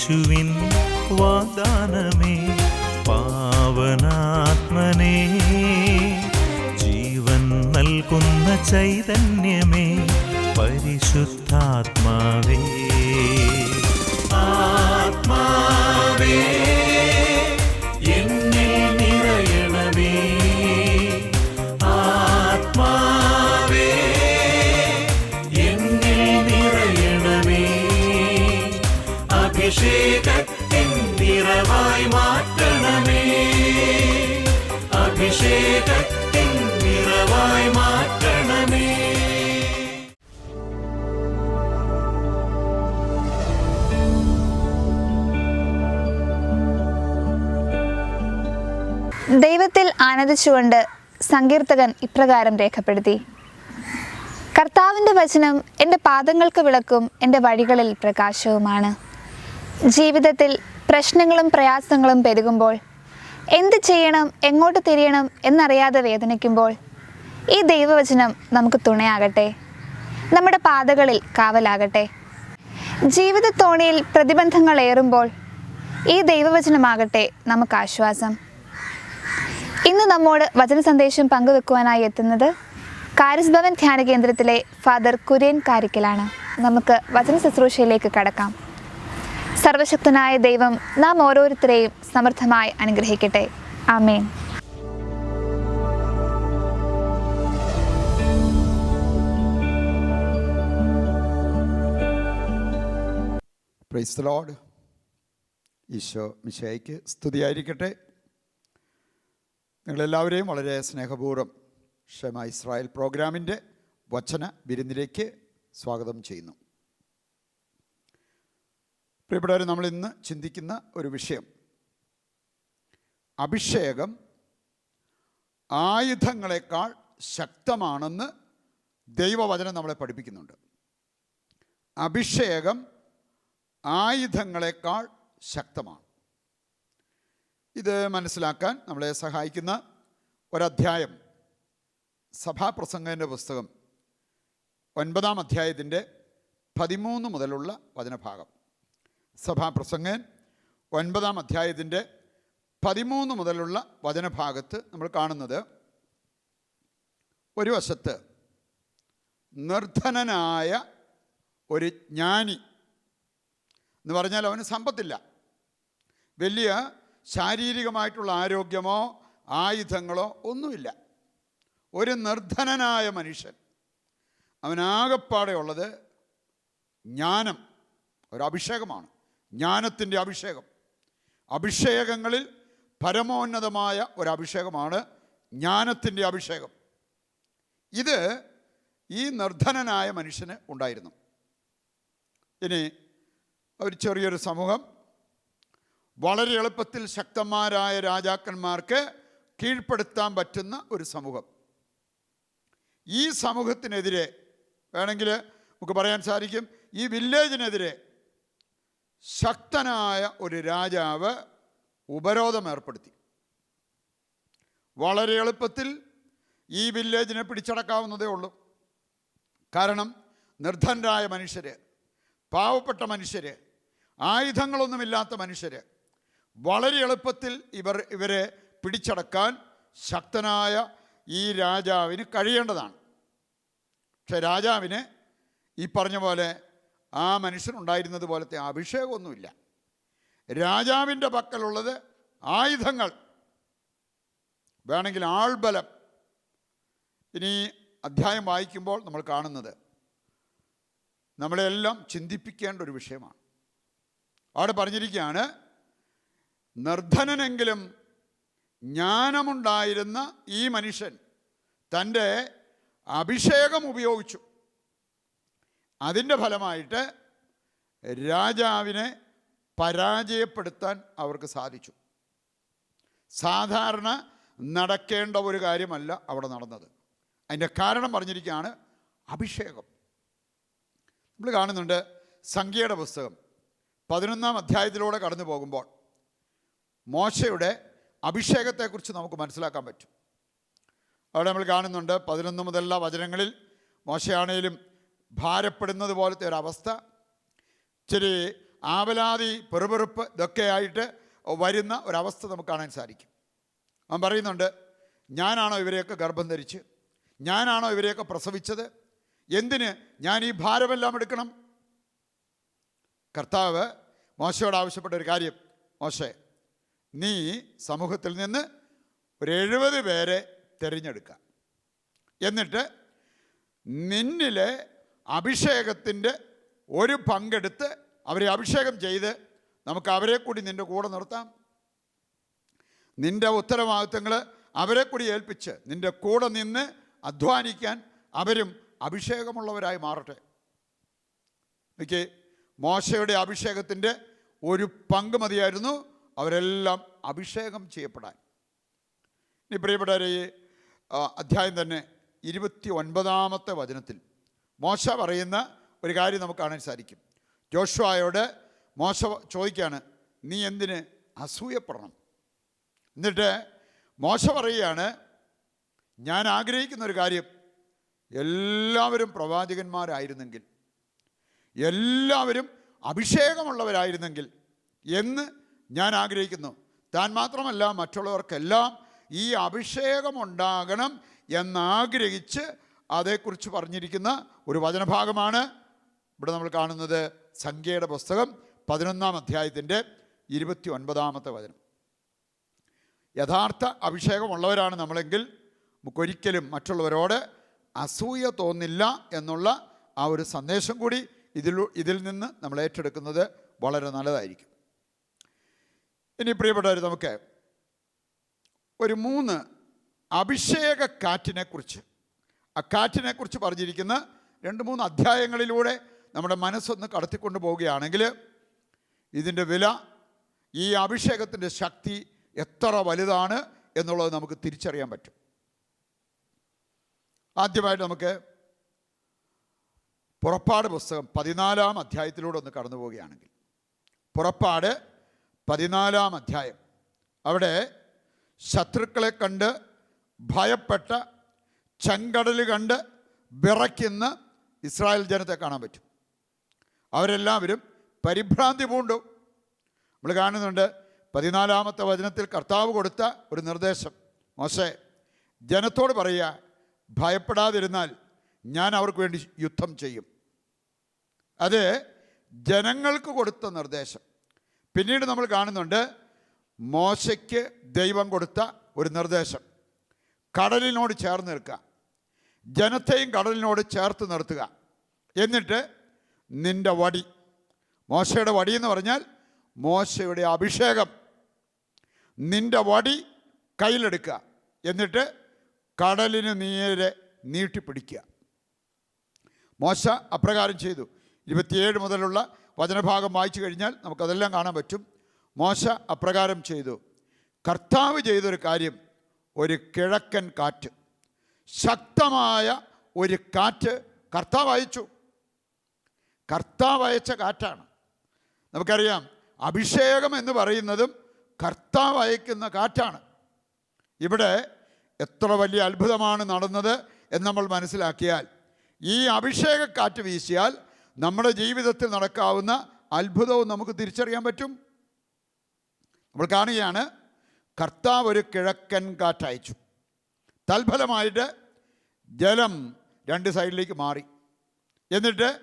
യേശുവിൻ വാഗ്ദാനമേ പാവനാത്മനേ ജീവൻ നൽകുന്ന ചൈതന്യമേ. ദൈവത്തിൽ ആനന്ദിച്ചുകൊണ്ട് സങ്കീർത്തകൻ ഇപ്രകാരം രേഖപ്പെടുത്തി. കർത്താവിന്റെ വചനം എന്റെ പാദങ്ങൾക്ക് വിളക്കും എന്റെ വഴികളിൽ പ്രകാശവുമാണ്. ജീവിതത്തിൽ പ്രശ്നങ്ങളും പ്രയാസങ്ങളും പെരുകുമ്പോൾ എന്ത് ചെയ്യണം എങ്ങോട്ട് തിരിയണം എന്നറിയാതെ വേദനിക്കുമ്പോൾ ഈ ദൈവവചനം നമുക്ക് തുണയാകട്ടെ. നമ്മുടെ പാതകളിൽ കാവലാകട്ടെ. ജീവിത തോണിയിൽ പ്രതിബന്ധങ്ങൾ ഏറുമ്പോൾ ഈ ദൈവവചനമാകട്ടെ നമുക്ക് ആശ്വാസം. ഇന്ന് നമ്മോട് വചന സന്ദേശം പങ്കുവെക്കുവാനായി എത്തുന്നത് കാരിസ് ഭവൻ ധ്യാന കേന്ദ്രത്തിലെ ഫാദർ കുര്യൻ കാരിക്കലാണ്. നമുക്ക് വചന ശുശ്രൂഷയിലേക്ക് കടക്കാം. സർവശക്തനായ ദൈവം നാം ഓരോരുത്തരെയും സമർത്ഥമായി അനുഗ്രഹിക്കട്ടെ. ആമേൻ. പ്രൈസ് ഈശോ മിശയ്ക്ക് സ്തുതിയായിരിക്കട്ടെ. നിങ്ങളെല്ലാവരെയും വളരെ സ്നേഹപൂർവം ക്ഷമ ഇസ്രായേൽ പ്രോഗ്രാമിന്റെ വചന വിരുന്നിലേക്ക് സ്വാഗതം ചെയ്യുന്നു. പ്രിയപ്പെട്ടവർ നമ്മൾ ഇന്ന് ചിന്തിക്കുന്ന ഒരു വിഷയം. അഭിഷേകം ആയുധങ്ങളെക്കാൾ ശക്തമാണെന്ന് ദൈവവചനം നമ്മളെ പഠിപ്പിക്കുന്നുണ്ട്. അഭിഷേകം ആയുധങ്ങളെക്കാൾ ശക്തമാണ്. ഇത് മനസ്സിലാക്കാൻ നമ്മളെ സഹായിക്കുന്ന ഒരധ്യായം സഭാപ്രസംഗന്റെ പുസ്തകം ഒൻപതാം അധ്യായത്തിന്റെ പതിമൂന്ന് മുതലുള്ള വചനഭാഗം. സഭാപ്രസംഗൻ ഒൻപതാം അധ്യായത്തിന്റെ പതിമൂന്ന് മുതലുള്ള വചനഭാഗത്ത് നമ്മൾ കാണുന്നത് ഒരു വശത്ത് നിർധനനായ ഒരു ജ്ഞാനി എന്ന് പറഞ്ഞാൽ അവന് സമ്പത്തില്ല. വലിയ ശാരീരികമായിട്ടുള്ള ആരോഗ്യമോ ആയുധങ്ങളോ ഒന്നുമില്ല. ഒരു നിർധനനായ മനുഷ്യൻ. അവനാകപ്പാടെ ഉള്ളത് ജ്ഞാനം ഒരു അഭിഷേകമാണ്. ജ്ഞാനത്തിന്റെ അഭിഷേകം. അഭിഷേകങ്ങളിൽ പരമോന്നതമായ ഒരു അഭിഷേകമാണ് ജ്ഞാനത്തിന്റെ അഭിഷേകം. ഇത് ഈ നിർധനനായ മനുഷ്യന് ഉണ്ടായിരുന്നു. ഇനി ഒരു ചെറിയൊരു സമൂഹം വളരെ എളുപ്പത്തിൽ ശക്തന്മാരായ രാജാക്കന്മാർക്ക് കീഴ്പ്പെടുത്താൻ പറ്റുന്ന ഒരു സമൂഹം. ഈ സമൂഹത്തിനെതിരെ വേണമെങ്കിൽ നമുക്ക് പറയാൻ സാധിക്കും ഈ വില്ലേജിനെതിരെ ശക്തനായ ഒരു രാജാവ് ഉപരോധം ഏർപ്പെടുത്തി. വളരെ എളുപ്പത്തിൽ ഈ വില്ലേജിനെ പിടിച്ചടക്കാവുന്നതേ ഉള്ളൂ. കാരണം നിർദ്ധനരായ മനുഷ്യർ പാവപ്പെട്ട മനുഷ്യർ ആയുധങ്ങളൊന്നുമില്ലാത്ത മനുഷ്യർ വളരെ എളുപ്പത്തിൽ ഇവർ ഇവരെ പിടിച്ചടക്കാൻ ശക്തനായ ഈ രാജാവിന് കഴിയേണ്ടതാണ്. പക്ഷെ രാജാവിന് ഈ പറഞ്ഞ പോലെ ആ മനുഷ്യനുണ്ടായിരുന്നത് പോലത്തെ അഭിഷേകമൊന്നുമില്ല. രാജാവിന്റെ പക്കലുള്ളത് ആയുധങ്ങൾ വേണമെങ്കിൽ ആൾബലം. ഇനി അധ്യായം വായിക്കുമ്പോൾ നമ്മൾ കാണുന്നത് നമ്മളെല്ലാം ചിന്തിപ്പിക്കേണ്ട ഒരു വിഷയമാണ്. അവിടെ പറഞ്ഞിരിക്കുകയാണ് നിർധനനെങ്കിലും ജ്ഞാനമുണ്ടായിരുന്ന ഈ മനുഷ്യൻ തന്റെ അഭിഷേകം ഉപയോഗിച്ചു. അതിന്റെ ഫലമായിട്ട് രാജാവിനെ പരാജയപ്പെടുത്താൻ അവർക്ക് സാധിച്ചു. സാധാരണ നടക്കേണ്ട ഒരു കാര്യമല്ല അവിടെ നടന്നത്. അതിന്റെ കാരണം പറഞ്ഞിരിക്കുകയാണ് അഭിഷേകം. നമ്മൾ കാണുന്നുണ്ട് സംഖ്യയുടെ പുസ്തകം പതിനൊന്നാം അധ്യായത്തിലൂടെ കടന്നു പോകുമ്പോൾ മോശയുടെ അഭിഷേകത്തെക്കുറിച്ച് നമുക്ക് മനസ്സിലാക്കാൻ പറ്റും. അവിടെ നമ്മൾ കാണുന്നുണ്ട് പതിനൊന്ന് മുതലുള്ള വചനങ്ങളിൽ മോശയാണേലും ഭാരപ്പെടുന്നത് പോലത്തെ ഒരവസ്ഥ ഇച്ചിരി ആവലാതി പെറുപെറുപ്പ് ഇതൊക്കെയായിട്ട് വരുന്ന ഒരവസ്ഥ നമുക്ക് കാണാൻ സാധിക്കും. അവൻ പറയുന്നുണ്ട് ഞാനാണോ ഇവരെയൊക്കെ ഗർഭം ധരിച്ച്? ഞാനാണോ ഇവരെയൊക്കെ പ്രസവിച്ചത്? എന്തിന് ഞാൻ ഈ ഭാരമെല്ലാം എടുക്കണം? കർത്താവ് മോശയോട് ആവശ്യപ്പെട്ട ഒരു കാര്യം മോശെ നീ സമൂഹത്തിൽ നിന്ന് ഒരു എഴുപത് പേരെ തിരഞ്ഞെടുക്കുക എന്നിട്ട് നിന്നിലെ അഭിഷേകത്തിന്റെ ഒരു പങ്കെടുത്ത് അവരെ അഭിഷേകം ചെയ്ത് നമുക്ക് അവരെ കൂടി നിന്റെ കൂടെ നിർത്താം. നിന്റെ ഉത്തരവാദിത്തങ്ങൾ അവരെ കൂടി ഏൽപ്പിച്ച് നിന്റെ കൂടെ നിന്ന് അധ്വാനിക്കാൻ അവരും അഭിഷേകമുള്ളവരായി മാറട്ടെ. എനിക്ക് മോശയുടെ അഭിഷേകത്തിന്റെ ഒരു പങ്ക് മതിയായിരുന്നു. അവരെല്ലാം അഭിഷേകം ചെയ്യപ്പെടാൻ. ഇനി പ്രിയപ്പെട്ടവരെ അധ്യായം തന്നെ ഇരുപത്തി ഒൻപതാമത്തെ വചനത്തിൽ മോശ പറയുന്ന ഒരു കാര്യം നമുക്ക് കാണാൻ സാധിക്കും. ജോഷുവായോട് മോശ ചോദിക്കുകയാണ് നീ എന്തിന് അസൂയപ്പെടണം? എന്നിട്ട് മോശ പറയുകയാണ് ഞാൻ ആഗ്രഹിക്കുന്ന ഒരു കാര്യം. എല്ലാവരും പ്രവാചകന്മാരായിരുന്നെങ്കിൽ എല്ലാവരും അഭിഷേകമുള്ളവരായിരുന്നെങ്കിൽ എന്ന് ഞാൻ ആഗ്രഹിക്കുന്നു. താൻ മാത്രമല്ല മറ്റുള്ളവർക്കെല്ലാം ഈ അഭിഷേകമുണ്ടാകണം എന്നാഗ്രഹിച്ച് അതേക്കുറിച്ച് പറഞ്ഞിരിക്കുന്ന ഒരു വചനഭാഗമാണ് ഇവിടെ നമ്മൾ കാണുന്നത് സംഖ്യയുടെ പുസ്തകം പതിനൊന്നാം അധ്യായത്തിന്റെ ഇരുപത്തി ഒൻപതാമത്തെ വചനം. യഥാർത്ഥ അഭിഷേകമുള്ളവരാണ് നമ്മളെങ്കിൽ നമുക്കൊരിക്കലും മറ്റുള്ളവരോട് അസൂയ തോന്നില്ല എന്നുള്ള ആ ഒരു സന്ദേശം കൂടി ഇതിൽ ഇതിൽ നിന്ന് നമ്മൾ ഏറ്റെടുക്കുന്നത് വളരെ നല്ലതായിരിക്കും. ഇനി പ്രിയപ്പെട്ടവർ നമുക്ക് ഒരു മൂന്ന് അഭിഷേക കാറ്റിനെക്കുറിച്ച്. ആ കാറ്റിനെക്കുറിച്ച് പറഞ്ഞിരിക്കുന്ന രണ്ട് മൂന്ന് അധ്യായങ്ങളിലൂടെ നമ്മുടെ മനസ്സൊന്ന് കടത്തിക്കൊണ്ട് പോവുകയാണെങ്കിൽ ഇതിന്റെ വില ഈ അഭിഷേകത്തിന്റെ ശക്തി എത്ര വലുതാണ് എന്നുള്ളത് നമുക്ക് തിരിച്ചറിയാൻ പറ്റും. ആദ്യമായിട്ട് നമുക്ക് പുറപ്പാട് പുസ്തകം പതിനാലാം അധ്യായത്തിലൂടെ ഒന്ന് കടന്നു പോവുകയാണെങ്കിൽ പുറപ്പാട് പതിനാലാം അധ്യായം. അവിടെ ശത്രുക്കളെ കണ്ട് ഭയപ്പെട്ട ചെങ്കടൽ കണ്ട് വിറയ്ക്കുന്ന ഇസ്രായേൽ ജനത്തെ കാണാൻ പറ്റും. അവരെല്ലാവരും പരിഭ്രാന്തി പൂണ്ടു. നമ്മൾ കാണുന്നുണ്ട് പതിനാലാമത്തെ വചനത്തിൽ കർത്താവ് കൊടുത്ത ഒരു നിർദ്ദേശം. മോശെ ജനത്തോട് പറയുക ഭയപ്പെടാതിരുന്നാൽ ഞാൻ അവർക്ക് വേണ്ടി യുദ്ധം ചെയ്യും. അത് ജനങ്ങൾക്ക് കൊടുത്ത നിർദ്ദേശം. പിന്നീട് നമ്മൾ കാണുന്നുണ്ട് മോശയ്ക്ക് ദൈവം കൊടുത്ത ഒരു നിർദ്ദേശം. കടലിനോട് ചേർന്ന് നിൽക്കുക. ജനത്തെയും കടലിനോട് ചേർത്ത് നിർത്തുക. എന്നിട്ട് നിന്റെ വടി. മോശയുടെ വടി എന്ന് പറഞ്ഞാൽ മോശയുടെ അഭിഷേകം. നിന്റെ വടി കയ്യിലെടുക്കുക. എന്നിട്ട് കടലിന് നീരെ നീട്ടിപ്പിടിക്കുക. മോശ അപ്രകാരം ചെയ്തു. ഇരുപത്തിയേഴ് മുതലുള്ള വചനഭാഗം വായിച്ചു കഴിഞ്ഞാൽ നമുക്കതെല്ലാം കാണാൻ പറ്റും. മോശ അപ്രകാരം ചെയ്തു. കർത്താവ് ചെയ്തൊരു കാര്യം ഒരു കിഴക്കൻ കാറ്റ്. ശക്തമായ ഒരു കാറ്റ് കർത്താവ് അയച്ചു. കർത്താവ് അയച്ച കാറ്റാണ്. നമുക്കറിയാം അഭിഷേകം എന്ന് പറയുന്നതും കർത്താവ് അയക്കുന്ന കാറ്റാണ്. ഇവിടെ എത്ര വലിയ അത്ഭുതമാണ് നടന്നത് എന്ന് നമ്മൾ മനസ്സിലാക്കിയാൽ ഈ അഭിഷേക കാറ്റ് വീശിയാൽ നമ്മുടെ ജീവിതത്തിൽ നടക്കാവുന്ന അത്ഭുതവും നമുക്ക് തിരിച്ചറിയാൻ പറ്റും. നമ്മൾ കാണുകയാണ് കർത്താവ് ഒരു കിഴക്കൻ കാറ്റയച്ചു. തൽഫലമായിട്ട് ജലം രണ്ട് സൈഡിലേക്ക് മാറി. എന്നിട്ട്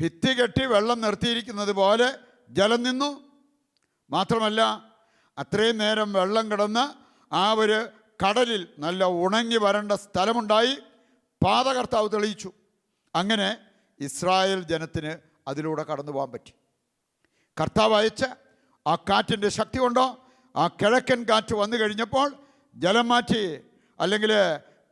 ഭിത്തി കെട്ടി വെള്ളം നിർത്തിയിരിക്കുന്നത് പോലെ ജലം നിന്നു. മാത്രമല്ല അത്രയും നേരം വെള്ളം കിടന്ന് ആ ഒരു കടലിൽ നല്ല ഉണങ്ങി വരേണ്ട സ്ഥലമുണ്ടായി. പാതകർത്താവ് തെളിയിച്ചു. അങ്ങനെ ഇസ്രായേൽ ജനത്തിന് അതിലൂടെ കടന്നു പോകാൻ പറ്റി. കർത്താവ് അയച്ച ആ കാറ്റിന്റെ ശക്തി കൊണ്ടോ ആ കിഴക്കൻ കാറ്റ് വന്നു കഴിഞ്ഞപ്പോൾ ജലം മാറ്റി അല്ലെങ്കിൽ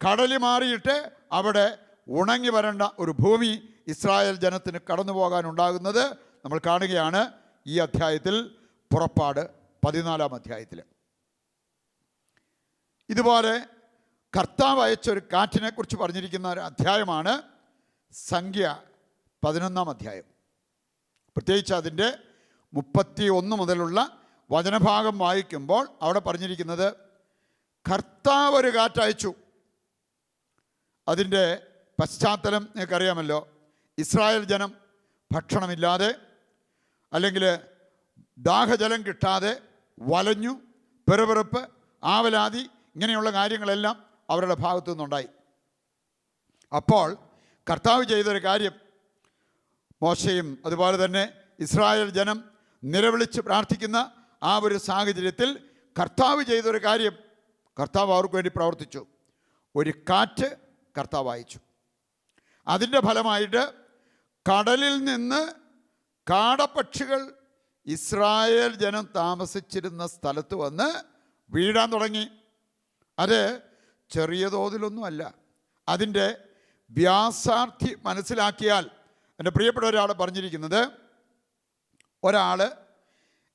കടലി മാറിയിട്ട് അവിടെ ഉണങ്ങി വരേണ്ട ഒരു ഭൂമി ഇസ്രായേൽ ജനത്തിന് കടന്നു പോകാനുണ്ടാകുന്നത് നമ്മൾ കാണുകയാണ് ഈ അധ്യായത്തിൽ പുറപ്പാട് പതിനാലാം അധ്യായത്തിൽ. ഇതുപോലെ കർത്താവ് അയച്ച ഒരു കാറ്റിനെ കുറിച്ച് പറഞ്ഞിരിക്കുന്ന ഒരു അധ്യായമാണ് സംഖ്യ പതിനൊന്നാം അധ്യായം. പ്രത്യേകിച്ച് അതിന്റെ മുപ്പത്തി ഒന്ന് മുതലുള്ള വചനഭാഗം വായിക്കുമ്പോൾ അവിടെ പറഞ്ഞിരിക്കുന്നത് കർത്താവ് ഒരു കാറ്റയച്ചു. അതിന്റെ പശ്ചാത്തലം നിങ്ങൾക്കറിയാമല്ലോ. ഇസ്രായേൽ ജനം ഭക്ഷണമില്ലാതെ അല്ലെങ്കിൽ ദാഹജലം കിട്ടാതെ വലഞ്ഞു പെറുപെറുപ്പ് ആവലാതി ഇങ്ങനെയുള്ള കാര്യങ്ങളെല്ലാം അവരുടെ ഭാഗത്തു നിന്നുണ്ടായി അപ്പോൾ കർത്താവ് ചെയ്തൊരു കാര്യം മോശയും അതുപോലെ തന്നെ ഇസ്രായേൽ ജനം നിലവിളിച്ച് പ്രാർത്ഥിക്കുന്ന ആ ഒരു സാഹചര്യത്തിൽ കർത്താവ് ചെയ്തൊരു കാര്യം കർത്താവ് അവർക്ക് വേണ്ടി പ്രവർത്തിച്ചു. ഒരു കാറ്റ് കർത്താവ് അയച്ചു. അതിന്റെ ഫലമായിട്ട് കടലിൽ നിന്ന് കാടപ്പക്ഷികൾ ഇസ്രായേൽ ജനം താമസിച്ചിരുന്ന സ്ഥലത്ത് വന്ന് വീഴാൻ തുടങ്ങി. അത് ചെറിയ തോതിലൊന്നുമല്ല. അതിന്റെ വ്യാസാർത്ഥി മനസ്സിലാക്കിയാൽ എന്റെ പ്രിയപ്പെട്ട ഒരാൾ പറഞ്ഞിരിക്കുന്നത് ഒരാൾ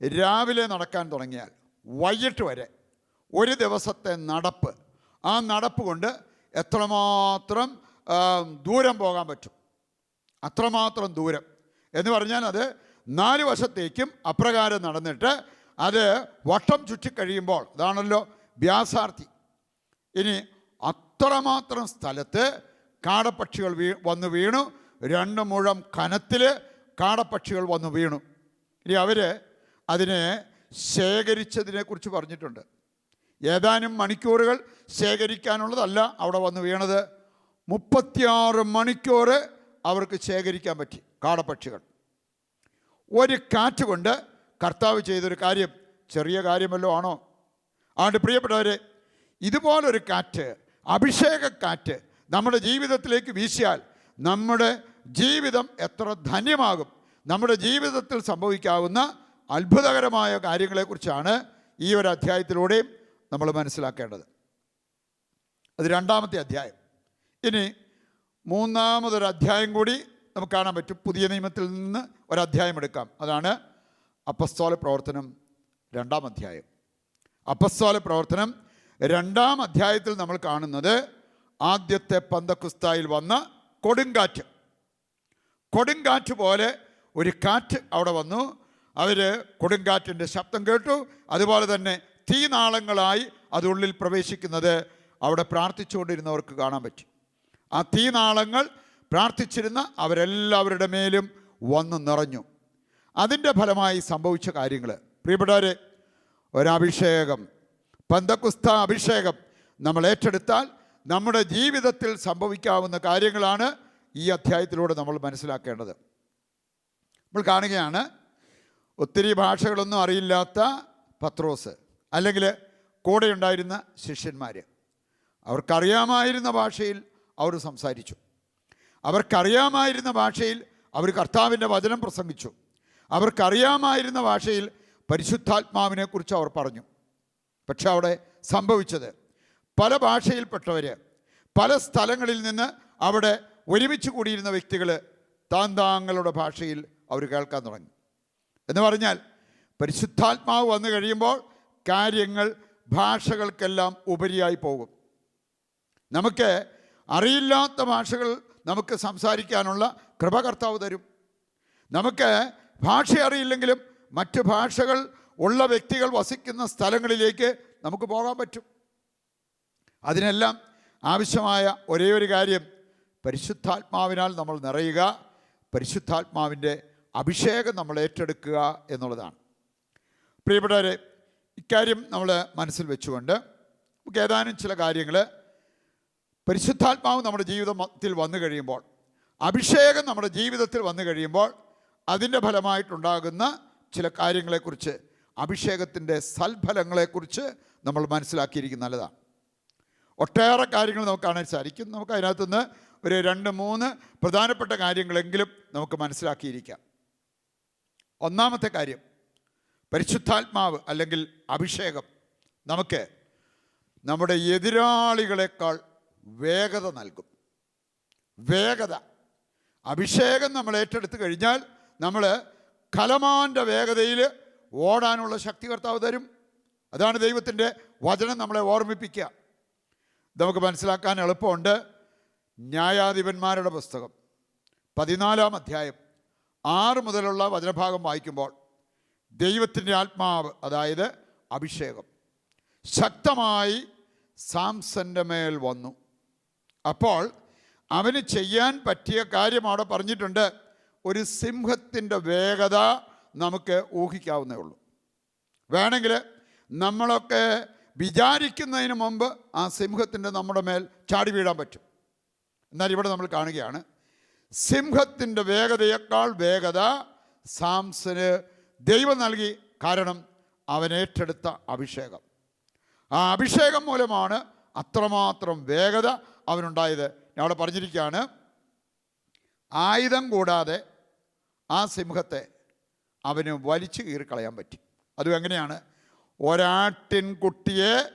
രാവിലെ നടക്കാൻ തുടങ്ങിയാൽ വൈകിട്ട് വരെ ഒരു ദിവസത്തെ നടപ്പ്. ആ നടപ്പ് കൊണ്ട് എത്രമാത്രം ദൂരം പോകാൻ പറ്റും. അത്രമാത്രം ദൂരം. എന്ന് പറഞ്ഞാൽ അത് നാല് വശത്തേക്കും അപ്രകാരം നടന്നിട്ട് അത് വട്ടം ചുറ്റിക്കഴിയുമ്പോൾ അതാണല്ലോ വ്യാസാർത്ഥി. ഇനി അത്രമാത്രം സ്ഥലത്ത് കാടപ്പക്ഷികൾ വീ വന്ന് വീണു. രണ്ട് മുഴം കനത്തിൽ കാടപ്പക്ഷികൾ വന്ന് വീണു. ഇനി അവർ അതിനെ ശേഖരിച്ചതിനെ കുറിച്ച് പറഞ്ഞിട്ടുണ്ട്. ഏതാനും മണിക്കൂറുകൾ ശേഖരിക്കാനുള്ളതല്ല അവിടെ വന്ന് വീണത്. മുപ്പത്തിയാറ് മണിക്കൂർ അവർക്ക് ശേഖരിക്കാൻ പറ്റി കാടപ്പക്ഷികൾ. ഒരു കാറ്റ് കൊണ്ട് കർത്താവ് ചെയ്തൊരു കാര്യം ചെറിയ കാര്യമല്ലോ ആണോ? അതുകൊണ്ട് പ്രിയപ്പെട്ടവരെ ഇതുപോലൊരു കാറ്റ് അഭിഷേക കാറ്റ് നമ്മുടെ ജീവിതത്തിലേക്ക് വീശിയാൽ നമ്മുടെ ജീവിതം എത്ര ധന്യമാകും. നമ്മുടെ ജീവിതത്തിൽ സംഭവിക്കാവുന്ന അത്ഭുതകരമായ കാര്യങ്ങളെക്കുറിച്ചാണ് ഈ ഒരു അധ്യായത്തിലൂടെയും നമ്മൾ മനസ്സിലാക്കേണ്ടത്. അത് രണ്ടാമത്തെ അധ്യായം. ഇനി മൂന്നാമതൊരു അധ്യായം കൂടി നമുക്ക് കാണാൻ പറ്റും. പുതിയ നിയമത്തിൽ നിന്ന് ഒരധ്യായം എടുക്കാം. അതാണ് അപ്പസ്തോല പ്രവർത്തനം രണ്ടാം അധ്യായം. അപ്പസ്തോല പ്രവർത്തനം രണ്ടാം അധ്യായത്തിൽ നമ്മൾ കാണുന്നത് ആദ്യത്തെ പന്തക്കുസ്തായിൽ വന്ന കൊടുങ്കാറ്റ്. കൊടുങ്കാറ്റ് പോലെ ഒരു കാറ്റ് അവിടെ വന്നു. അവർ കൊടുങ്കാറ്റിന്റെ ശബ്ദം കേട്ടു. അതുപോലെ തന്നെ തീനാളങ്ങളായി അതുള്ളിൽ പ്രവേശിക്കുന്നത് അവിടെ പ്രാർത്ഥിച്ചുകൊണ്ടിരുന്നവർക്ക് കാണാൻ പറ്റി. ആ തീനാളങ്ങൾ പ്രാർത്ഥിച്ചിരുന്ന അവരെല്ലാവരുടെ മേലും വന്ന് നിറഞ്ഞു. അതിന്റെ ഫലമായി സംഭവിച്ച കാര്യങ്ങൾ പ്രിയപ്പെട്ടവരെ ഒരഭിഷേകം പന്തക്കുസ്ത അഭിഷേകം നമ്മൾ ഏറ്റെടുത്താൽ നമ്മുടെ ജീവിതത്തിൽ സംഭവിക്കാവുന്ന കാര്യങ്ങളാണ് ഈ അധ്യായത്തിലൂടെ നമ്മൾ മനസ്സിലാക്കേണ്ടത്. നമ്മൾ കാണുകയാണ് ഒത്തിരി ഭാഷകളൊന്നും അറിയില്ലാത്ത പത്രോസ് അല്ലെങ്കിൽ കൂടെയുണ്ടായിരുന്ന ശിഷ്യന്മാർ അവർക്കറിയാമായിരുന്ന ഭാഷയിൽ അവർ സംസാരിച്ചു. അവർക്കറിയാമായിരുന്ന ഭാഷയിൽ അവർ കർത്താവിന്റെ വചനം പ്രസംഗിച്ചു. അവർക്കറിയാമായിരുന്ന ഭാഷയിൽ പരിശുദ്ധാത്മാവിനെക്കുറിച്ച് അവർ പറഞ്ഞു. പക്ഷെ അവിടെ സംഭവിച്ചത് പല ഭാഷയിൽപ്പെട്ടവർ പല സ്ഥലങ്ങളിൽ നിന്ന് അവിടെ ഒരുമിച്ച് കൂടിയിരുന്ന വ്യക്തികൾ താൻ താങ്കളുടെ ഭാഷയിൽ അവർ കേൾക്കാൻ തുടങ്ങി. എന്ന് പറഞ്ഞാൽ പരിശുദ്ധാത്മാവ് വന്നു കഴിയുമ്പോൾ കാര്യങ്ങൾ ഭാഷകൾക്കെല്ലാം ഉപരിയായി പോകും. നമുക്ക് അറിയില്ലാത്ത ഭാഷകൾ നമുക്ക് സംസാരിക്കാനുള്ള കൃപ കർത്താവ് തരും. നമുക്ക് ഭാഷ അറിയില്ലെങ്കിലും മറ്റ് ഭാഷകൾ ഉള്ള വ്യക്തികൾ വസിക്കുന്ന സ്ഥലങ്ങളിലേക്ക് നമുക്ക് പോകാൻ പറ്റും. അതിനെല്ലാം ആവശ്യമായ ഒരേ ഒരു കാര്യം പരിശുദ്ധാത്മാവിനാൽ നമ്മൾ നിറയുക പരിശുദ്ധാത്മാവിന്റെ അഭിഷേകം നമ്മൾ ഏറ്റെടുക്കുക എന്നുള്ളതാണ്. പ്രിയപ്പെട്ടവരെ ഇക്കാര്യം നമ്മൾ മനസ്സിൽ വെച്ചുകൊണ്ട് നമുക്ക് ഏതാനും ചില കാര്യങ്ങൾ പരിശുദ്ധാത്മാവ് നമ്മുടെ ജീവിതത്തിൽ വന്നു കഴിയുമ്പോൾ അഭിഷേകം നമ്മുടെ ജീവിതത്തിൽ വന്നു കഴിയുമ്പോൾ അതിന്റെ ഫലമായിട്ടുണ്ടാകുന്ന ചില കാര്യങ്ങളെക്കുറിച്ച് അഭിഷേകത്തിന്റെ സൽഫലങ്ങളെക്കുറിച്ച് നമ്മൾ മനസ്സിലാക്കിയിരിക്കുന്നത് നല്ലതാണ്. ഒട്ടേറെ കാര്യങ്ങൾ നമുക്ക് കാണാൻ സാധിക്കും. നമുക്ക് അതിനകത്തുനിന്ന് ഒരു രണ്ട് മൂന്ന് പ്രധാനപ്പെട്ട കാര്യങ്ങളെങ്കിലും നമുക്ക് മനസ്സിലാക്കിയിരിക്കാം. ഒന്നാമത്തെ കാര്യം പരിശുദ്ധാത്മാവ് അല്ലെങ്കിൽ അഭിഷേകം. നമുക്ക് നമ്മുടെ എതിരാളികളെക്കാൾ വേഗത നൽകും. വേഗത. അഭിഷേകം നമ്മൾ ഏറ്റെടുത്ത് കഴിഞ്ഞാൽ നമ്മൾ കലമാന്റെ വേഗതയിൽ ഓടാനുള്ള ശക്തി കർത്താവ് തരും. അതാണ് ദൈവത്തിന്റെ വചനം നമ്മളെ ഓർമ്മിപ്പിക്കുക. നമുക്ക് മനസ്സിലാക്കാൻ എളുപ്പമുണ്ട്. ന്യായാധിപന്മാരുടെ പുസ്തകം. പതിനാലാം അധ്യായം ആറ് മുതലുള്ള വചനഭാഗം വായിക്കുമ്പോൾ ദൈവത്തിന്റെ ആത്മാവ് അതായത് അഭിഷേകം ശക്തമായി സാംസന്റെ മേൽ വന്നു. അപ്പോൾ അവന് ചെയ്യാൻ പറ്റിയ കാര്യം അവിടെ പറഞ്ഞിട്ടുണ്ട്. ഒരു സിംഹത്തിന്റെ വേഗത നമുക്ക് ഊഹിക്കാവുന്നേ ഉള്ളൂ. വേണമെങ്കിൽ നമ്മളൊക്കെ വിചാരിക്കുന്നതിന് മുമ്പ് ആ സിംഹത്തിന്റെ നമ്മുടെ മേൽ ചാടി വീഴാൻ പറ്റും. എന്നാൽ ഇവിടെ നമ്മൾ കാണുകയാണ് സിംഹത്തിന്റെ വേഗതയേക്കാൾ വേഗത സാംസന് ദൈവം നൽകി കാരണം അവൻ ഏറ്റെടുത്ത അഭിഷേകം. ആ അഭിഷേകം മൂലമാണ് അത്രമാത്രം വേഗത അവനുണ്ടായത്. ഞാൻ അവിടെ പറഞ്ഞിരിക്കുകയാണ് ആയുധം കൂടാതെ ആ സിംഹത്തെ അവന് വലിച്ചു കീറിക്കളയാൻ പറ്റി. അതും എങ്ങനെയാണ്? ഒരാട്ടിൻ കുട്ടിയെ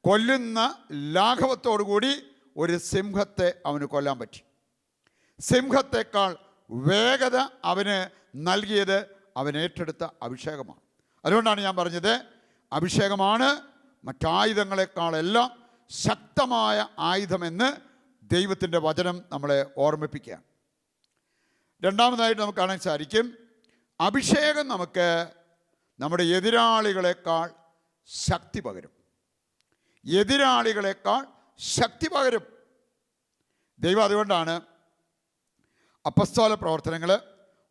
കൊല്ലുന്ന ലാഘവത്തോടുകൂടി ഒരു സിംഹത്തെ അവന് കൊല്ലാൻ പറ്റി. സിംഹത്തെക്കാൾ വേഗത അവന് നൽകിയത് അവൻ ഏറ്റെടുത്ത അഭിഷേകമാണ്. അതുകൊണ്ടാണ് ഞാൻ പറഞ്ഞത് അഭിഷേകമാണ് മറ്റായുധങ്ങളെക്കാളെല്ലാം ശക്തമായ ആയുധമെന്ന് ദൈവത്തിന്റെ വചനം നമ്മളെ ഓർമ്മിപ്പിക്കുകയാണ്. രണ്ടാമതായിട്ട് നമുക്ക് കാണാൻ സാധിക്കും അഭിഷേകം നമുക്ക് നമ്മുടെ എതിരാളികളെക്കാൾ ശക്തി പകരും. എതിരാളികളെക്കാൾ ശക്തി പകരും. ദൈവം അതുകൊണ്ടാണ് അപ്പസ്തോല പ്രവർത്തനങ്ങൾ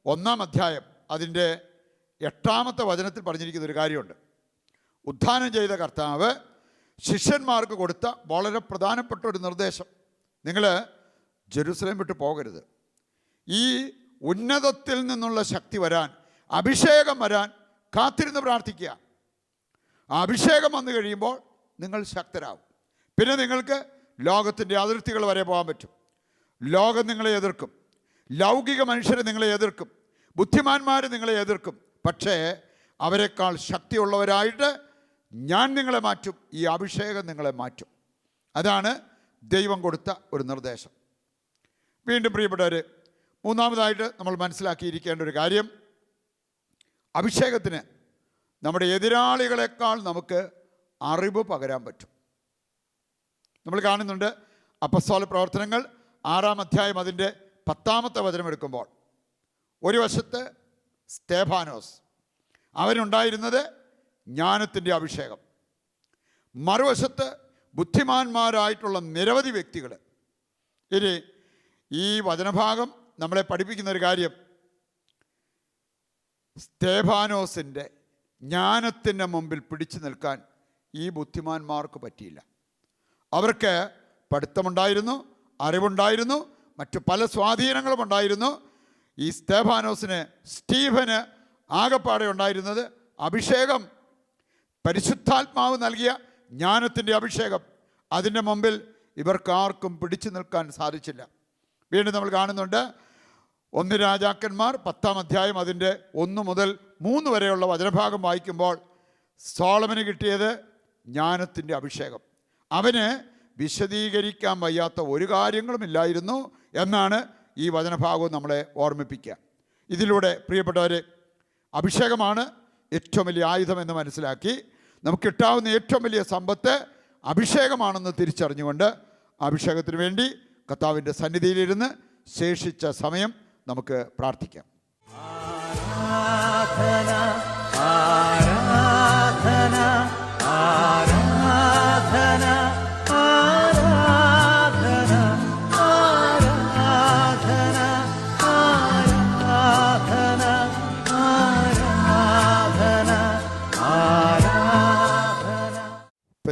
ഒന്നാം അധ്യായം അതിന്റെ എട്ടാമത്തെ വചനത്തിൽ പറഞ്ഞിരിക്കുന്ന ഒരു കാര്യമുണ്ട്. ഉദ്ധാനം ചെയ്ത കർത്താവ് ശിഷ്യന്മാർക്ക് കൊടുത്ത വളരെ പ്രധാനപ്പെട്ട ഒരു നിർദ്ദേശം. നിങ്ങൾ ജെറുസലേം വിട്ട് പോകരുത്. ഈ ഉന്നതത്തിൽ നിന്നുള്ള ശക്തി വരാൻ അഭിഷേകം വരാൻ കാത്തിരുന്ന് പ്രാർത്ഥിക്കുക. ആ അഭിഷേകം വന്നു കഴിയുമ്പോൾ നിങ്ങൾ ശക്തരാകും പിന്നെ നിങ്ങൾക്ക് ലോകത്തിന്റെ അതിർത്തികൾ വരെ പോകാൻ പറ്റും. ലോകം നിങ്ങളെ എതിർക്കും. ലൗകിക മനുഷ്യരെ നിങ്ങളെ എതിർക്കും. ബുദ്ധിമാന്മാർ നിങ്ങളെ എതിർക്കും. പക്ഷേ അവരെക്കാൾ ശക്തിയുള്ളവരായിട്ട് ഞാൻ നിങ്ങളെ മാറ്റും ഈ അഭിഷേകം നിങ്ങളെ മാറ്റും. അതാണ് ദൈവം കൊടുത്ത ഒരു നിർദ്ദേശം. വീണ്ടും പ്രിയപ്പെട്ടവർ മൂന്നാമതായിട്ട് നമ്മൾ മനസ്സിലാക്കിയിരിക്കേണ്ട ഒരു കാര്യം. അഭിഷേകത്തിന് നമ്മുടെ എതിരാളികളെക്കാൾ നമുക്ക് അറിവ് പകരാൻ പറ്റും. നമ്മൾ കാണുന്നുണ്ട് അപ്പസ്തോല പ്രവർത്തനങ്ങൾ ആറാം അധ്യായം അതിന്റെ പത്താമത്തെ വചനം എടുക്കുമ്പോൾ. ഒരു വശത്ത് സ്തേഫാനോസ്. അവനുണ്ടായിരുന്നത് ജ്ഞാനത്തിന്റെ അഭിഷേകം. മറുവശത്ത് ബുദ്ധിമാന്മാരായിട്ടുള്ള നിരവധി വ്യക്തികൾ. ഇനി ഈ വചനഭാഗം നമ്മളെ പഠിപ്പിക്കുന്ന ഒരു കാര്യം. സ്തേഫാനോസിന്റെ ജ്ഞാനത്തിന്റെ മുമ്പിൽ പിടിച്ചു നിൽക്കാൻ ഈ ബുദ്ധിമാന്മാർക്ക് പറ്റിയില്ല. അവർക്ക് പഠിത്തമുണ്ടായിരുന്നു അറിവുണ്ടായിരുന്നു മറ്റു പല സ്വാധീനങ്ങളും ഉണ്ടായിരുന്നു. ഈ സ്തേഫാനോസിന് സ്റ്റീഫന് ആകപ്പാടെ ഉണ്ടായിരുന്നത് അഭിഷേകം പരിശുദ്ധാത്മാവ് നൽകിയ ജ്ഞാനത്തിന്റെ അഭിഷേകം. അതിന്റെ മുമ്പിൽ ഇവർക്കാർക്കും പിടിച്ചു നിൽക്കാൻ സാധിച്ചില്ല. വീണ്ടും നമ്മൾ കാണുന്നുണ്ട് ഒന്ന് രാജാക്കന്മാർ പത്താം അധ്യായം അതിന്റെ ഒന്ന് മുതൽ മൂന്ന് വരെയുള്ള വചനഭാഗം വായിക്കുമ്പോൾ സോളമന് കിട്ടിയത് ജ്ഞാനത്തിന്റെ അഭിഷേകം. അവന് വിശദീകരിക്കാൻ വയ്യാത്ത ഒരു കാര്യങ്ങളും ഇല്ലായിരുന്നു എന്നാണ് ഈ വചനഭാഗവും നമ്മളെ ഓർമ്മിപ്പിക്കുക. ഇതിലൂടെ പ്രിയപ്പെട്ടവർ അഭിഷേകമാണ് ഏറ്റവും വലിയ ആയുധം എന്ന് മനസ്സിലാക്കി നമുക്ക് കിട്ടാവുന്ന ഏറ്റവും വലിയ സമ്പത്ത് അഭിഷേകമാണെന്ന് തിരിച്ചറിഞ്ഞുകൊണ്ട് അഭിഷേകത്തിന് വേണ്ടി കർത്താവിന്റെ സന്നിധിയിലിരുന്ന് ശേഷിച്ച സമയം നമുക്ക് പ്രാർത്ഥിക്കാം. ആരാധന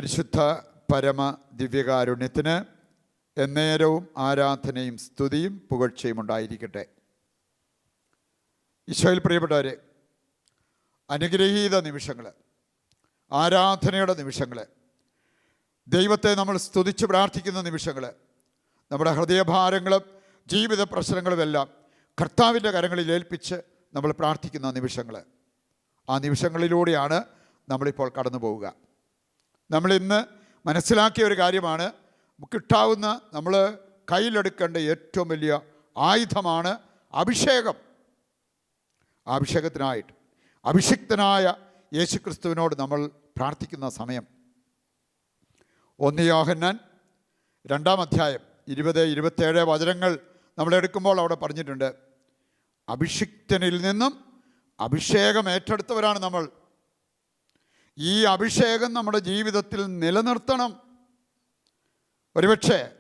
പരിശുദ്ധ പരമ ദിവ്യകാരുണ്യത്തിന് എന്നേരവും ആരാധനയും സ്തുതിയും പുകഴ്ചയും ഉണ്ടായിരിക്കട്ടെ. ഈശോയിൽ പ്രിയപ്പെട്ടവരെ അനുഗ്രഹീത നിമിഷങ്ങൾ ആരാധനയുടെ നിമിഷങ്ങൾ ദൈവത്തെ നമ്മൾ സ്തുതിച്ച് പ്രാർത്ഥിക്കുന്ന നിമിഷങ്ങൾ നമ്മുടെ ഹൃദയഭാരങ്ങളും ജീവിത പ്രശ്നങ്ങളുമെല്ലാം കർത്താവിന്റെ കരങ്ങളിൽ ഏൽപ്പിച്ച് നമ്മൾ പ്രാർത്ഥിക്കുന്ന നിമിഷങ്ങൾ ആ നിമിഷങ്ങളിലൂടെയാണ് നമ്മളിപ്പോൾ കടന്നു പോവുക നമ്മൾ ഇന്ന് മനസ്സിലാക്കിയ ഒരു കാര്യമാണ്. കിട്ടാവുന്ന നമ്മൾ കയ്യിലെടുക്കേണ്ട ഏറ്റവും വലിയ ആയുധമാണ് അഭിഷേകം. അഭിഷേകത്തിനായിട്ട്. അഭിഷിക്തനായ യേശുക്രിസ്തുവിനോട് നമ്മൾ പ്രാർത്ഥിക്കുന്ന സമയം. ഒന്ന് യോഹന്നാൻ രണ്ടാം അധ്യായം ഇരുപത് ഇരുപത്തേഴ് വചനങ്ങൾ നമ്മൾ എടുക്കുമ്പോൾ അവിടെ പറഞ്ഞിട്ടുണ്ട്. അഭിഷിക്തനിൽ നിന്നും അഭിഷേകം ഏറ്റെടുത്തവരാണ് നമ്മൾ. ഈ അഭിഷേകം നമ്മുടെ ജീവിതത്തിൽ നിലനിർത്തണം. ഒരുപക്ഷെ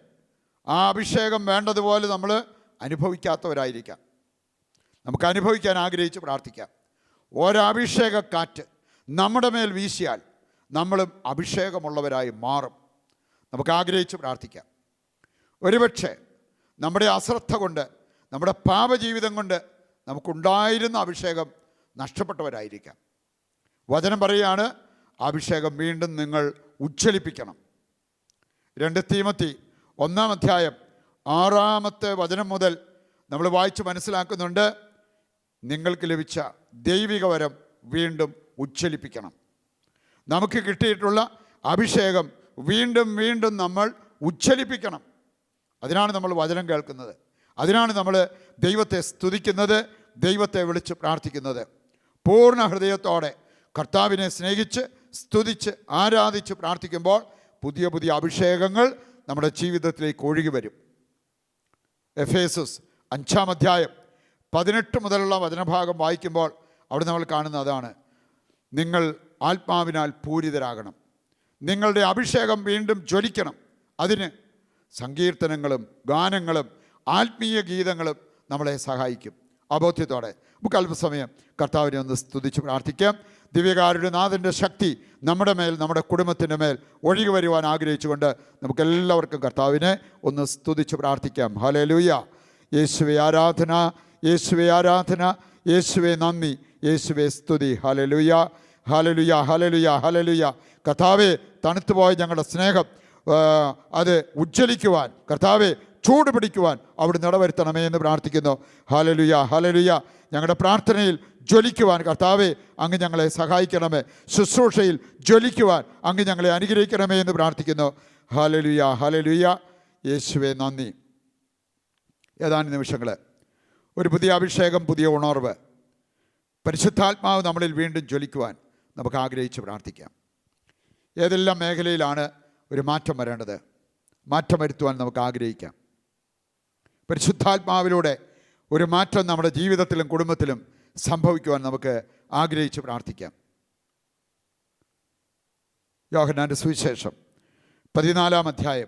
ആ അഭിഷേകം വേണ്ടതുപോലെ നമ്മൾ അനുഭവിക്കാത്തവരായിരിക്കാം. നമുക്ക് അനുഭവിക്കാൻ ആഗ്രഹിച്ച് പ്രാർത്ഥിക്കാം. ഒരഭിഷേക കാറ്റ് നമ്മുടെ മേൽ വീശിയാൽ നമ്മളും അഭിഷേകമുള്ളവരായി മാറും. നമുക്ക് ആഗ്രഹിച്ച് പ്രാർത്ഥിക്കാം. ഒരുപക്ഷെ നമ്മുടെ അശ്രദ്ധ കൊണ്ട് നമ്മുടെ പാപജീവിതം കൊണ്ട് നമുക്കുണ്ടായിരുന്ന അഭിഷേകം നഷ്ടപ്പെട്ടവരായിരിക്കാം. വചനം പറയുകയാണ് അഭിഷേകം വീണ്ടും നിങ്ങൾ ഉജ്ജ്വലിപ്പിക്കണം. രണ്ട് തീമത്തി ഒന്നാം അധ്യായം ആറാമത്തെ വചനം മുതൽ നമ്മൾ വായിച്ച് മനസ്സിലാക്കുന്നുണ്ട് നിങ്ങൾക്ക് ലഭിച്ച ദൈവിക വരം വീണ്ടും ഉജ്ജ്വലിപ്പിക്കണം. നമുക്ക് കിട്ടിയിട്ടുള്ള അഭിഷേകം വീണ്ടും വീണ്ടും നമ്മൾ ഉജ്ജ്വലിപ്പിക്കണം. അതിനാണ് നമ്മൾ വചനം കേൾക്കുന്നത്. അതിനാണ് നമ്മൾ ദൈവത്തെ സ്തുതിക്കുന്നത് ദൈവത്തെ വിളിച്ച് പ്രാർത്ഥിക്കുന്നത്. പൂർണ ഹൃദയത്തോടെ കർത്താവിനെ സ്നേഹിച്ച് സ്തുതിച്ച് ആരാധിച്ച് പ്രാർത്ഥിക്കുമ്പോൾ പുതിയ പുതിയ അഭിഷേകങ്ങൾ നമ്മുടെ ജീവിതത്തിലേക്ക് ഒഴുകി വരും. എഫേസസ് അഞ്ചാം അധ്യായം പതിനെട്ട് മുതലുള്ള വചനഭാഗം വായിക്കുമ്പോൾ അവിടെ നമ്മൾ കാണുന്ന അതാണ്. നിങ്ങൾ ആത്മാവിനാൽ പൂരിതരാകണം. നിങ്ങളുടെ അഭിഷേകം വീണ്ടും ജ്വലിക്കണം. അതിന് സങ്കീർത്തനങ്ങളും ഗാനങ്ങളും ആത്മീയ ഗീതങ്ങളും നമ്മളെ സഹായിക്കും. അബോധ്യത്തോടെ. നമുക്ക് അല്പസമയം കർത്താവിനെ ഒന്ന് സ്തുതിച്ച് പ്രാർത്ഥിക്കാം. ദിവ്യകാരുടെ നാഥന്റെ ശക്തി നമ്മുടെ മേൽ നമ്മുടെ കുടുംബത്തിന്റെ മേൽ ഒഴുകി വരുവാൻ ആഗ്രഹിച്ചുകൊണ്ട് നമുക്കെല്ലാവർക്കും കർത്താവിനെ ഒന്ന് സ്തുതിച്ച് പ്രാർത്ഥിക്കാം. ഹലേ ലൂയ യേശുവെ ആരാധന യേശുവെ ആരാധന യേശുവെ നന്ദി യേശുവെ സ്തുതി. ഹലേ ഹലലുയ ഹലലുയ ഹലലുയ ഹലലുയ കർത്താവെ തണുത്തുപോയ ഞങ്ങളുടെ സ്നേഹം അത് ഉജ്ജ്വലിക്കുവാൻ. കർത്താവെ ചൂട് പിടിക്കുവാൻ അവിടെ നിടവരുത്തണമേ എന്ന് പ്രാർത്ഥിക്കുന്നു. ഹലലുയ ഹലലുയ ഞങ്ങളുടെ പ്രാർത്ഥനയിൽ ജ്വലിക്കുവാൻ കർത്താവെ അങ്ങ് ഞങ്ങളെ സഹായിക്കണമേ. ശുശ്രൂഷയിൽ ജ്വലിക്കുവാൻ അങ്ങ് ഞങ്ങളെ അനുഗ്രഹിക്കണമേ എന്ന് പ്രാർത്ഥിക്കുന്നു. ഹലലുയ ഹലലുയ യേശുവെ നന്ദി. ഏതാനും നിമിഷങ്ങൾ ഒരു പുതിയ അഭിഷേകം പുതിയ ഉണർവ്. പരിശുദ്ധാത്മാവ് നമ്മളിൽ വീണ്ടും ജ്വലിക്കുവാൻ നമുക്ക് ആഗ്രഹിച്ച് പ്രാർത്ഥിക്കാം. ഏതെല്ലാം മേഖലയിലാണ് ഒരു മാറ്റം വരേണ്ടത്? മാറ്റം വരുത്തുവാൻ നമുക്ക് ആഗ്രഹിക്കാം. പരിശുദ്ധാത്മാവിലൂടെ ഒരു മാറ്റം നമ്മുടെ ജീവിതത്തിലും കുടുംബത്തിലും സംഭവിക്കുവാൻ നമുക്ക് ആഗ്രഹിച്ച് പ്രാർത്ഥിക്കാം. യോഹനാന്റെ സുവിശേഷം പതിനാലാം അധ്യായം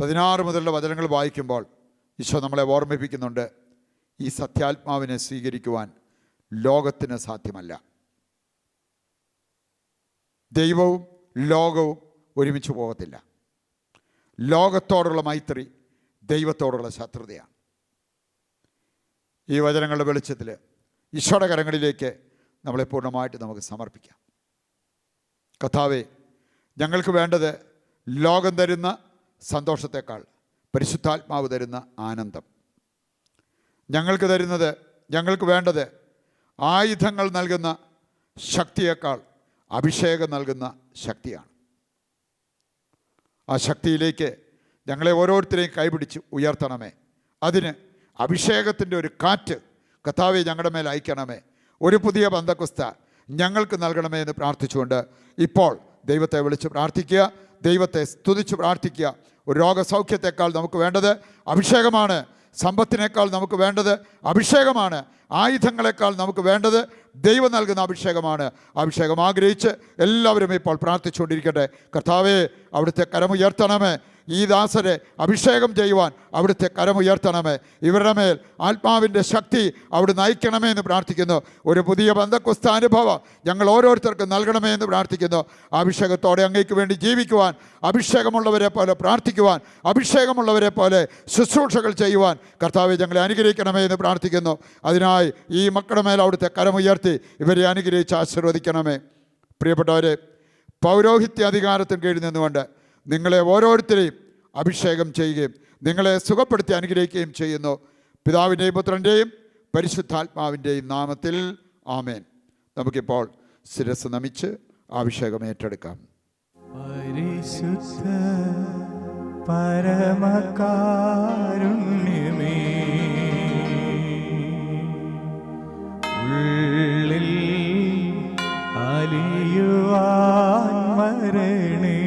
പതിനാറ് മുതലുള്ള വചനങ്ങൾ വായിക്കുമ്പോൾ ഈശോ നമ്മളെ ഓർമ്മിപ്പിക്കുന്നുണ്ട് ഈ സത്യാത്മാവിനെ സ്വീകരിക്കുവാൻ ലോകത്തിന് സാധ്യമല്ല. ദൈവവും ലോകവും ഒരുമിച്ച് പോകത്തില്ല. ലോകത്തോടുള്ള മൈത്രി ദൈവത്തോടുള്ള ശത്രുതയാണ്. ഈ വചനങ്ങളുടെ വെളിച്ചത്തിൽ ഈശോയുടെ കരങ്ങളിലേക്ക് നമ്മളെ പൂർണമായിട്ട് നമുക്ക് സമർപ്പിക്കാം. കഥാവെ ഞങ്ങൾക്ക് വേണ്ടത് ലോകം തരുന്ന സന്തോഷത്തെക്കാൾ പരിശുദ്ധാത്മാവ് തരുന്ന ആനന്ദം. ഞങ്ങൾക്ക് തരുന്നത് ഞങ്ങൾക്ക് വേണ്ടത് ആയുധങ്ങൾ നൽകുന്ന ശക്തിയേക്കാൾ അഭിഷേകം നൽകുന്ന ശക്തിയാണ്. ആ ശക്തിയിലേക്ക് ഞങ്ങളെ ഓരോരുത്തരെയും കൈപിടിച്ച് ഉയർത്തണമേ. അതിന് അഭിഷേകത്തിന്റെ ഒരു കാറ്റ് കഥാവെ ഞങ്ങളുടെ മേൽ അയക്കണമേ. ഒരു പുതിയ ബന്ധക്കുസ്ത ഞങ്ങൾക്ക് നൽകണമേ എന്ന് പ്രാർത്ഥിച്ചുകൊണ്ട് ഇപ്പോൾ ദൈവത്തെ വിളിച്ച് പ്രാർത്ഥിക്കുക ദൈവത്തെ സ്തുതിച്ച് പ്രാർത്ഥിക്കുക. ഒരു രോഗസൗഖ്യത്തെക്കാൾ നമുക്ക് വേണ്ടത് അഭിഷേകമാണ് സമ്പത്തിനേക്കാൾ നമുക്ക് വേണ്ടത് അഭിഷേകമാണ് ആയുധങ്ങളെക്കാൾ നമുക്ക് വേണ്ടത് ദൈവം നൽകുന്ന അഭിഷേകമാണ്. അഭിഷേകം ആഗ്രഹിച്ച് എല്ലാവരും ഇപ്പോൾ പ്രാർത്ഥിച്ചുകൊണ്ടിരിക്കട്ടെ. കർത്താവേ അവിടുത്തെ കരമുയർത്തണമേ ഈ ദാസരെ അഭിഷേകം ചെയ്യുവാൻ അവിടുത്തെ കരമുയർത്തണമേ ഇവരുടെ മേൽ ആത്മാവിന്റെ ശക്തി അവിടെ നയിക്കണമേ എന്ന് പ്രാർത്ഥിക്കുന്നു. ഒരു പുതിയ ബന്ധക്കുസ്ത അനുഭവം ഞങ്ങൾ ഓരോരുത്തർക്കും നൽകണമേ എന്ന് പ്രാർത്ഥിക്കുന്നു. അഭിഷേകത്തോടെ അങ്ങേക്ക് വേണ്ടി ജീവിക്കുവാൻ അഭിഷേകമുള്ളവരെ പോലെ പ്രാർത്ഥിക്കുവാൻ അഭിഷേകമുള്ളവരെ പോലെ ശുശ്രൂഷകൾ ചെയ്യുവാൻ കർത്താവെ ഞങ്ങളെ അനുഗ്രഹിക്കണമേ എന്ന് പ്രാർത്ഥിക്കുന്നു. അതിനായി ഈ മക്കളുടെ മേൽ അവിടുത്തെ കരമുയർത്തി ഇവരെ അനുഗ്രഹിച്ച് ആശീർവദിക്കണമേ. പ്രിയപ്പെട്ടവരെ പൗരോഹിത്യ അധികാരത്തിന് കീഴിൽ നിന്നുകൊണ്ട് നിങ്ങളെ ഓരോരുത്തരെയും അഭിഷേകം ചെയ്യുകയും നിങ്ങളെ സുഖപ്പെടുത്തി അനുഗ്രഹിക്കുകയും ചെയ്യുന്നു. പിതാവിന്റെയും പുത്രന്റെയും പരിശുദ്ധാത്മാവിന്റെയും നാമത്തിൽ ആമേൻ. നമുക്കിപ്പോൾ ശിരസ് നമിച്ച് അഭിഷേകം ഏറ്റെടുക്കാം. പരിശുദ്ധ പരമകാരുണ്യമേ അലിയുവാൻ മരണേ